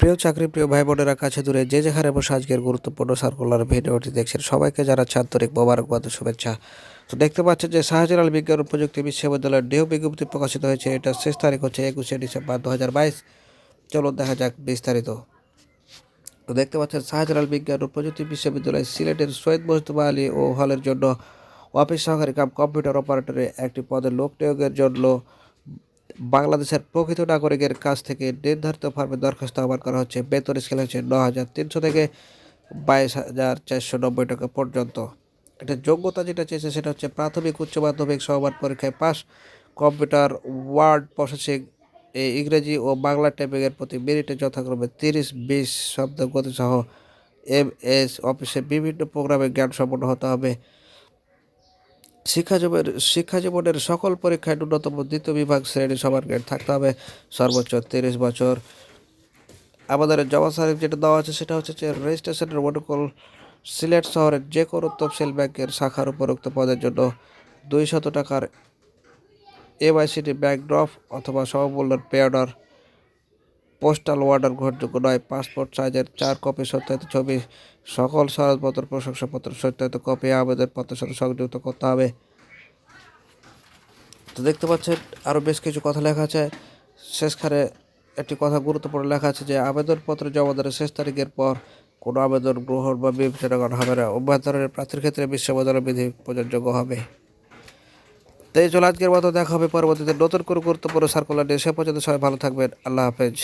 প্রিয় চাকরি, প্রিয় ভাই বোনেরা কাছে দূরে যে যেখানে বসে আজকের গুরুত্বপূর্ণ সার্কুলার ভিডিওটি দেখছেন, সবাইকে জানাচ্ছি আন্তরিক মোবারকবাদ শুভেচ্ছা। তো দেখতে পাচ্ছেন যে শাহজালাল বিজ্ঞান ও প্রযুক্তি বিশ্ববিদ্যালয়ের নিয়োগ বিজ্ঞপ্তি প্রকাশিত হয়েছে, এটা শেষ তারিখ হচ্ছে একুশে ডিসেম্বর দু হাজার বাইশ। চলুন দেখা যাক বিস্তারিত। তো দেখতে পাচ্ছেন শাহজালাল বিজ্ঞান ও প্রযুক্তি বিশ্ববিদ্যালয় সিলেটের সৈয়দ মোস্তফা আলী ও হলের জন্য অফিস সহকারী কাম কম্পিউটার অপারেটরে একটি পদে লোক নিয়োগের জন্য বাংলাদেশের প্রকৃত নাগরিকের কাছ থেকে নির্ধারিত ফর্মে দরখাস্ত আহ্বান করা হচ্ছে। বেতন স্কেল হচ্ছে ন হাজার তিনশো থেকে বাইশ হাজার চারশো নব্বই টাকা পর্যন্ত। এটা যোগ্যতা যেটা চেয়েছে সেটা হচ্ছে প্রাথমিক উচ্চ মাধ্যমিক সমান পরীক্ষায় পাস কম্পিউটার, ওয়ার্ড প্রসেসিং ইংরেজি ও বাংলা টাইপিংয়ের প্রতি মিনিটে যথাক্রমে তিরিশ, বিশ শব্দ গতিসহ এম এস অফিসে বিভিন্ন প্রোগ্রামে জ্ঞান সম্পন্ন হতে হবে। শিক্ষা জীবনের শিক্ষা জীবনের সকল পরীক্ষায় ন্যূনতম দ্বিতীয় বিভাগ শ্রেণি সমান গ্রেড থাকতে হবে। সর্বোচ্চ তিরিশ বছর। আমাদের জমা তারিখ যেটা দেওয়া আছে সেটা হচ্ছে যে রেজিস্ট্রেশনের অনুকূল সিলেট শহরের যে কোনো তফসিল ব্যাংকের শাখার উপরোক্ত পদের জন্য দুই শত টাকার এমআইসিটি ব্যাংক ড্রপ অথবা সমমূল্যের পে অর্ডার পোস্টাল ওয়ার্ডার গ্রহণযোগ্য নয়। পাসপোর্ট সাইজের চার কপি সত্যায়িত ছবি, সকল সনদপত্র, প্রশংসাপত্র সত্যায়িত কপি আবেদনপত্রের সাথে সংযুক্ত করতে হবে। তো দেখতে পাচ্ছেন আরও বেশ কিছু কথা লেখা আছে। শেষখানে একটি কথা গুরুত্বপূর্ণ লেখা আছে যে, আবেদনপত্র জমা দেওয়ার শেষ তারিখের পর কোনো আবেদন গ্রহণ বা বিবেচনা করা হবে না। ধরনের প্রার্থীর ক্ষেত্রে বিশ্ববিদ্যালয় বিধি প্রযোজ্য হবে। তাই চলো আজকের মতো দেখা হবে পরবর্তীতে নতুন করে গুরুত্বপূর্ণ সার্কুলার নিয়ে। সে পর্যন্ত সবাই ভালো থাকবেন। আল্লাহ হাফেজ।